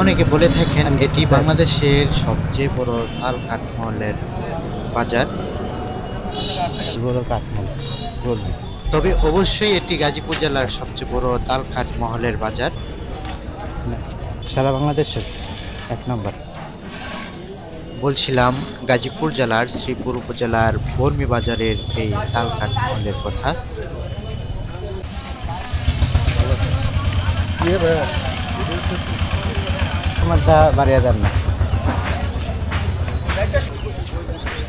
অনেকে বলে থাকেন এটি বাংলাদেশের সবচেয়ে বড় তাল কাঠমহলের বাজার। বড় কাঠমাল বলবি? তবে অবশ্যই এটি গাজীপুর জেলার সবচেয়ে বড় তাল কাঠমহলের বাজার। সারা বাংলাদেশের এক নম্বর। বলছিলাম গাজীপুর জেলার শ্রীপুর উপজেলার বর্মি বাজারের এই তাল কাঠমহলের কথা। তোমারটা বাড়িয়ে দেন না।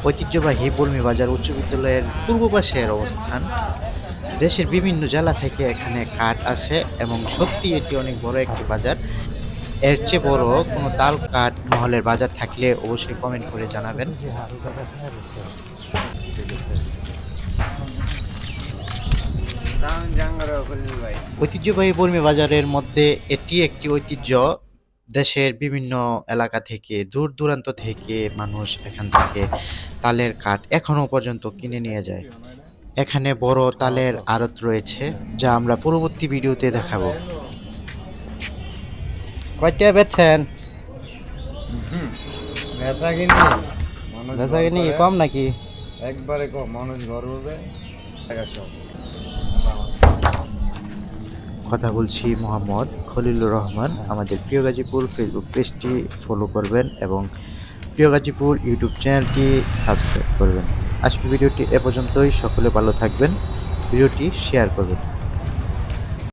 ঐতিহ্যবাহী বর্মি বাজার উচ্চ বিদ্যালয়ের পূর্ব পাশের অবস্থান। দেশের বিভিন্ন জেলা থেকে এখানে কাঠ আসে এবং সত্যি এটি অনেক বড় একটি বাজার। এর চেয়ে বড় কোনো তাল কাঠ মহলের বাজার থাকলে অবশ্যই কমেন্ট করে জানাবেন। ঐতিহ্যবাহী বর্মি বাজারের মধ্যে এটি একটি ঐতিহ্য। দেশের বিভিন্ন এলাকা থেকে দূর দূরান্ত থেকে মানুষ এখান থেকে তালের কাঠ এখনও পর্যন্ত কিনে নিয়ে যায়। এখানে বড় তালের আড়ত রয়েছে যা আমরা পরবর্তী ভিডিওতে দেখাবো। কয়টা বেচছেন? কম নাকি? একবারে কম মানুষ ঘর করবে। টাকা সব। কথা বলছি মোহাম্মদ খলিলুর রহমান। আমাদের প্রিয় গাজীপুর ফেসবুক পেজটি ফলো করবেন এবং প্রিয় গাজীপুর ইউটিউব চ্যানেলটি সাবস্ক্রাইব করবেন। আজকের ভিডিওটি এ পর্যন্তই। সকলে ভালো থাকবেন। ভিডিওটি শেয়ার করবেন।